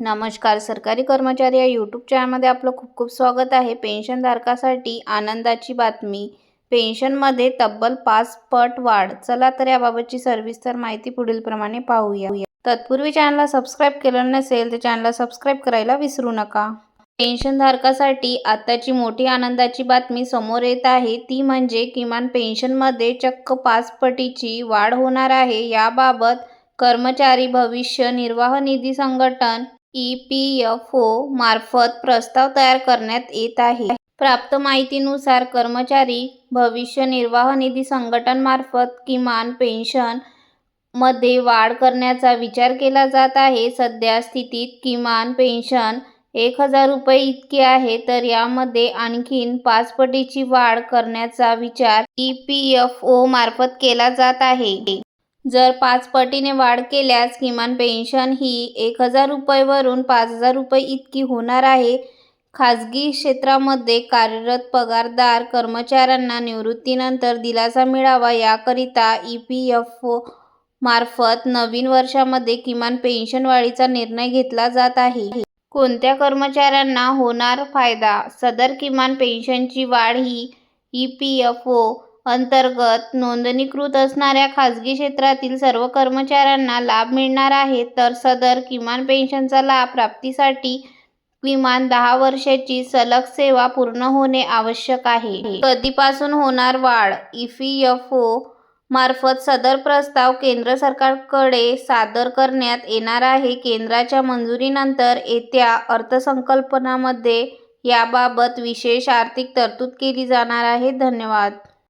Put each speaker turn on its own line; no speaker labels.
नमस्कार. सरकारी कर्मचारी या यूट्यूब चॅनलमध्ये आपलं खूप खूप स्वागत आहे. पेन्शनधारकासाठी आनंदाची बातमी. पेन्शनमध्ये तब्बल पाच पट वाढ. चला तर याबाबतची सविस्तर माहिती पुढीलप्रमाणे पाहूया. तत्पूर्वी चॅनलला सबस्क्राईब केलं नसेल तर चॅनलला सबस्क्राईब करायला विसरू नका. पेन्शनधारकासाठी आताची मोठी आनंदाची बातमी समोर येत आहे. ती म्हणजे किमान पेन्शनमध्ये चक्क पाच पटीची वाढ होणार आहे. याबाबत कर्मचारी भविष्य निर्वाह निधी संघटन ई पी एफ ओ मार्फत प्रस्ताव तयार करण्यात येत आहे. प्राप्त माहितीनुसार कर्मचारी भविष्य निर्वाह निधी संघटनमार्फत किमान पेन्शनमध्ये वाढ करण्याचा विचार केला जात आहे. सध्या स्थितीत किमान पेन्शन एक हजार रुपये इतकी आहे तर यामध्ये आणखीन पाच पटीची वाढ करण्याचा विचार ई पी एफ ओ मार्फत केला जात आहे. जर पाच पटीने वाढ केल्यास किमान पेन्शन ही एक हजार रुपयेवरून पाच हजार रुपये इतकी होणार आहे. खाजगी क्षेत्रामध्ये कार्यरत पगारदार कर्मचाऱ्यांना निवृत्तीनंतर दिलासा मिळावा याकरिता ई पी एफ ओ मार्फत नवीन वर्षामध्ये किमान पेन्शन वाढीचा निर्णय घेतला जात आहे. कोणत्या कर्मचाऱ्यांना होणार फायदा? सदर किमान पेन्शनची वाढ ही ई पी एफ ओ अंतर्गत नोंदणीकृत असणाऱ्या खाजगी क्षेत्रातील सर्व कर्मचाऱ्यांना लाभ मिळणार आहे तर सदर किमान पेन्शनचा लाभ प्राप्तीसाठी किमान दहा वर्षाची सलग सेवा पूर्ण होणे आवश्यक आहे. कधीपासून होणार वाढ? ई पी एफ ओ मार्फत सदर प्रस्ताव केंद्र सरकारकडे सादर करण्यात येणार आहे. केंद्राच्या मंजुरीनंतर येत्या अर्थसंकल्पनामध्ये याबाबत विशेष आर्थिक तरतूद केली जाणार आहे. धन्यवाद.